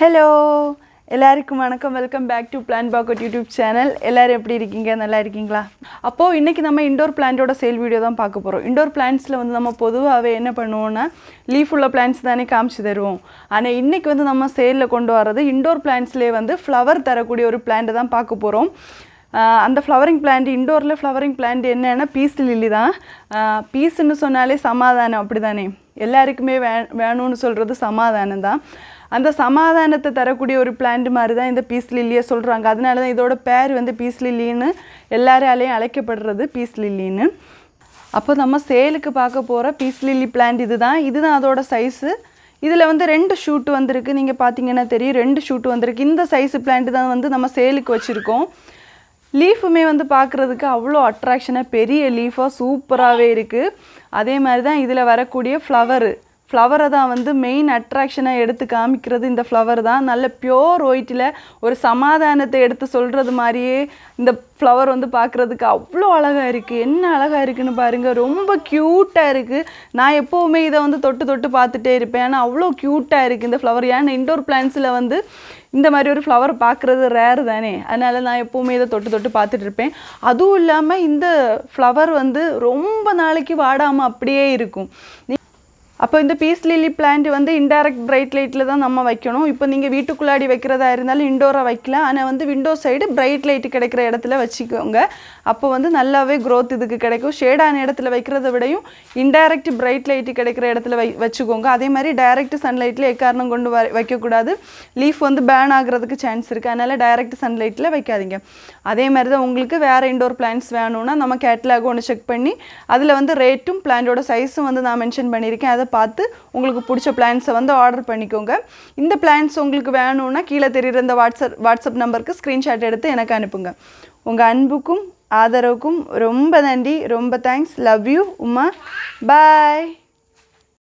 Hello எல்லாருக்கும் வணக்கம். Welcome back to plan pocket YouTube channel எல்லோரும் எப்படி இருக்கீங்க? நல்லா இருக்கீங்களா? அப்போது இன்றைக்கி நம்ம இண்டோர் பிளான்ட்டோட சேல் வீடியோ தான் பார்க்க போகிறோம் இண்டோர் பிளான்ட்ஸில் வந்து நம்ம பொதுவாகவே என்ன பண்ணுவோன்னா லீஃப் உள்ள பிளான்ஸ் தானே காமிச்சு தருவோம். ஆனால் இன்றைக்கி வந்து நம்ம சேலில் கொண்டு வர்றது இண்டோர் பிளான்ட்ஸ்லேயே வந்து ஃப்ளவர் தரக்கூடிய ஒரு பிளான்ட்டை தான் பார்க்க போகிறோம் அந்த ஃப்ளவரிங் பிளான்ட் இண்டோரில் ஃப்ளவரிங் பிளான்ட் என்னென்னா பீஸ் லில்லி தான். பீஸ்ன்னு சொன்னாலே சமாதானம் அப்படி தானே எல்லாருக்குமே வே வேணும்னு சொல்கிறது சமாதானம் தான் அந்த சமாதானத்தை தரக்கூடிய ஒரு பிளான்ட் மாதிரி தான் இந்த பீஸ் லில்லியை சொல்கிறாங்க அதனால தான் இதோட பேர் வந்து பீஸ் லில்லின்னு எல்லாராலையும் அழைக்கப்படுறது பீஸ் லில்லின்னு அப்போ நம்ம சேலுக்கு பார்க்க போகிற பீஸ் லில்லி பிளான்ட் இதுதான். இதுதான் அதோட சைஸு இதில் வந்து ரெண்டு ஷூட் வந்திருக்கு. நீங்கள் பார்த்தீங்கன்னா தெரியும் ரெண்டு ஷூட் வந்திருக்கு. இந்த சைஸ் பிளான்ட் தான் வந்து நம்ம சேலுக்கு வச்சுருக்கோம். லீஃபுமே வந்து பார்க்குறதுக்கு அவ்வளோ அட்ராக்ஷனாக பெரிய லீஃபாக சூப்பராகவே இருக்குது அதே மாதிரி தான் இதில் வரக்கூடிய ஃப்ளவரு ஃப்ளவரை தான் வந்து மெயின் அட்ராக்ஷனாக எடுத்து காமிக்கிறது. இந்த ஃப்ளவர் தான் நல்ல பியோர் ஒயிட்டில் ஒரு சமாதானத்தை எடுத்து சொல்கிறது மாதிரியே இந்த ஃப்ளவர் வந்து பார்க்குறதுக்கு அவ்வளோ அழகாக இருக்குது என்ன அழகாக இருக்குன்னு பாருங்கள் ரொம்ப க்யூட்டாக இருக்குது நான் எப்போவுமே இதை வந்து தொட்டு தொட்டு பார்த்துட்டே இருப்பேன். ஏன்னா அவ்வளோ க்யூட்டாக இருக்குது இந்த ஃப்ளவர் ஏன்னா இண்டோர் பிளான்ஸில் வந்து இந்த மாதிரி ஒரு ஃப்ளவர் பார்க்குறது ரேர் தானே. அதனால் நான் எப்போவுமே இதை தொட்டு தொட்டு பார்த்துட்டு இருப்பேன். அதுவும் இல்லாமல் இந்த ஃப்ளவர் வந்து ரொம்ப நாளைக்கு வாடாமல் அப்படியே இருக்கும். அப்போ இந்த பீஸ் லில்லி பிளான்ட் வந்து இன்டைரக்ட் பிரைட் லைட்டில் தான் நம்ம வைக்கணும். இப்போ நீங்கள் வீட்டுக்குள்ளாடி வைக்கிறதா இருந்தாலும் இண்டோராக வைக்கலாம் ஆனால் வந்து விண்டோ சைடு பிரைட் லைட் கிடைக்கிற இடத்துல வச்சுக்கோங்க. அப்போ வந்து நல்லாவே க்ரோத் இதுக்கு கிடைக்கும். ஷேடான இடத்துல வைக்கிறத விடையும் இன்டைரக்ட் பிரைட் லைட் கிடைக்கிற இடத்துல வை வச்சுக்கோங்க. அதே மாதிரி டைரக்ட் சன்லைட்டில் எக்காரணம் கொண்டு வ வைக்கக்கூடாது. லீஃப் வந்து பேன் ஆகிறதுக்கு சான்ஸ் இருக்குது அதனால் டைரக்ட் சன்லைட்டில் வைக்காதீங்க. அதே மாதிரி தான் உங்களுக்கு வேறு இண்டோர் பிளான்ஸ் வேணும்னா நம்ம கேட்லாக் ஒன்று செக் பண்ணி அதில் வந்து ரேட்டும் பிளான்டோட சைஸும் வந்து நான் மென்ஷன் பண்ணியிருக்கேன். அதை பார்த்து உங்களுக்கு பிடிச்ச பிளான்ஸை வந்து ஆர்டர் பண்ணிக்கோங்க. இந்த பிளான்ஸ் உங்களுக்கு வேணும்னா கீழே தெரிகிற இந்த வாட்ஸ்அப் வாட்ஸ்அப் நம்பருக்கு ஸ்க்ரீன்ஷாட் எடுத்து எனக்கு அனுப்புங்க. உங்கள் அன்புக்கும் ஆதரவுக்கும் ரொம்ப நன்றி. ரொம்ப thanks love you Uma. Bye